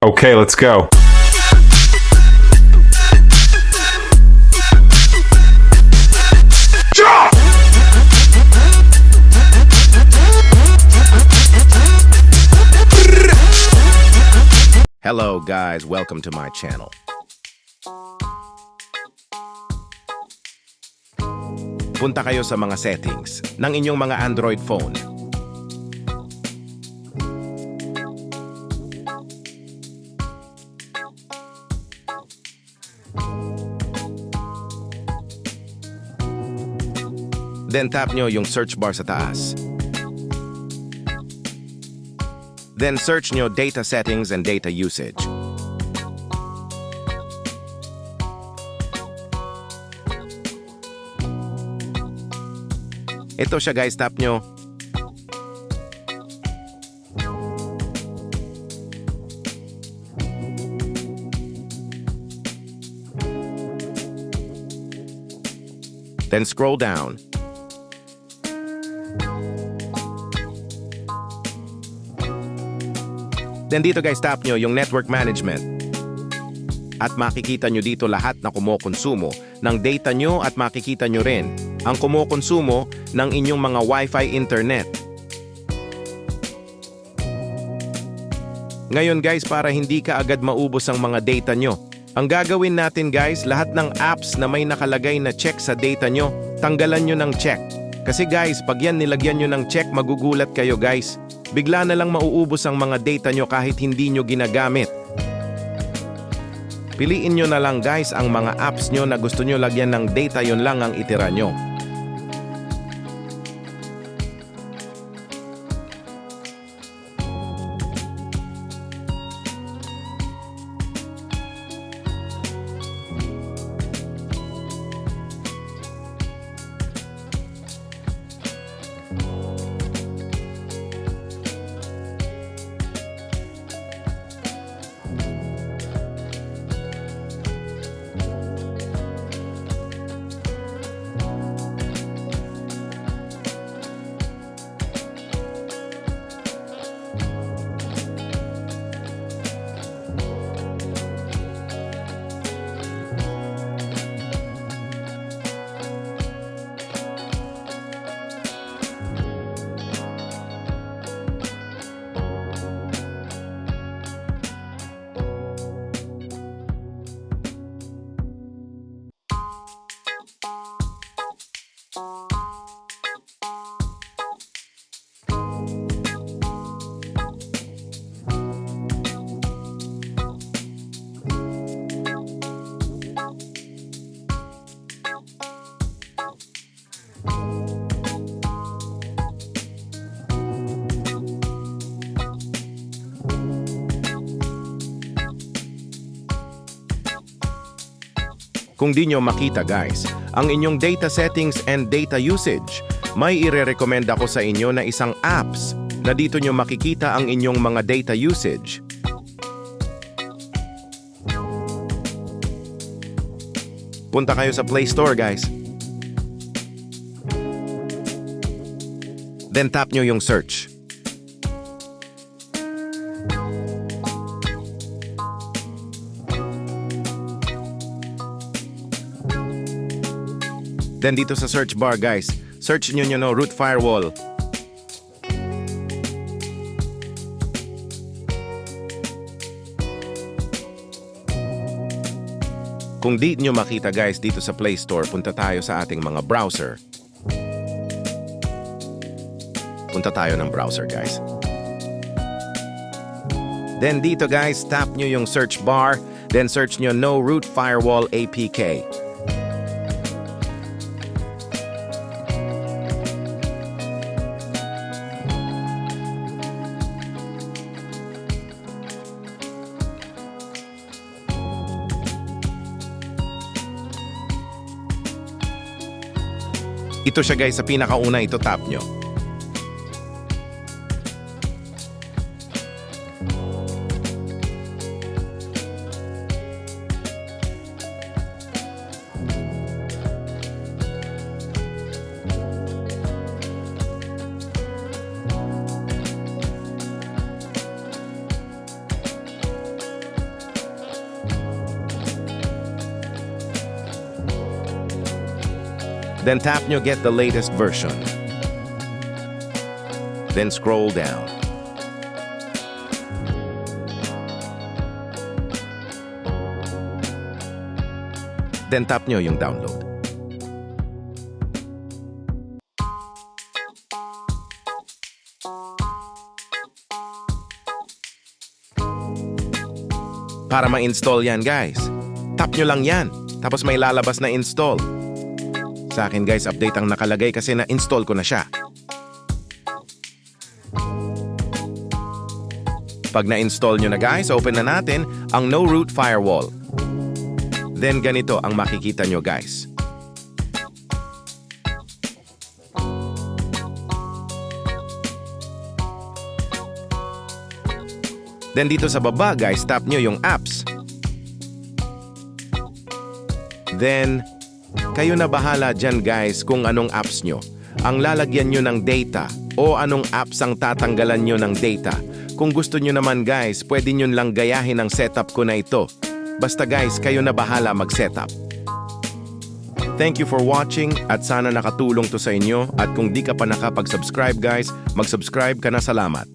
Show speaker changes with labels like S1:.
S1: Okay, let's go.
S2: Hello guys, welcome to my channel. Punta kayo sa mga settings ng inyong mga Android phone. Then tap nyo yung search bar sa taas. Then search nyo data settings and data usage. Ito siya guys, tap nyo. Then scroll down. Then dito guys, tap nyo yung network management. At makikita nyo dito lahat na kumokonsumo ng data nyo at makikita nyo rin ang kumokonsumo ng inyong mga Wi-Fi internet. Ngayon guys, para hindi ka agad maubos ang mga data nyo, ang gagawin natin guys, lahat ng apps na may nakalagay na check sa data nyo, tanggalan nyo ng check. Kasi guys, pag yan nilagyan nyo ng check, magugulat kayo guys. Bigla na lang mauubos ang mga data nyo kahit hindi nyo ginagamit. Piliin nyo na lang guys ang mga apps nyo na gusto nyo lagyan ng data yon lang ang itira nyo. Kung di nyo makita guys, ang inyong data settings and data usage, may ire-recommend ako sa inyo na isang apps na dito nyo makikita ang inyong mga data usage. Punta kayo sa Play Store guys. Then tap nyo yung search. Then dito sa search bar guys, search nyo nyo no root firewall. Kung di nyo makita guys dito sa Play Store, punta tayo sa ating mga browser. Punta tayo ng browser guys. Then dito guys, tap nyo yung search bar, then search nyo no root firewall APK. Ito siya guys sa pinakauna ito tap nyo. Then tap nyo get the latest version. Then scroll down. Then tap nyo yung download. Para ma-install yan guys, tap nyo lang yan. Tapos may lalabas na install. Sa akin guys, update ang nakalagay kasi na-install ko na siya. Pag na-install nyo na guys, open na natin ang No Root Firewall. Then ganito ang makikita nyo guys. Then dito sa baba guys, tap nyo yung apps. Then, kayo na bahala dyan guys kung anong apps nyo. Ang lalagyan nyo ng data o anong apps ang tatanggalan nyo ng data. Kung gusto nyo naman guys, pwede nyo lang gayahin ang setup ko na ito. Basta guys, kayo na bahala mag-setup. Thank you for watching at sana nakatulong to sa inyo at kung di ka pa nakapag-subscribe guys, mag-subscribe ka na salamat.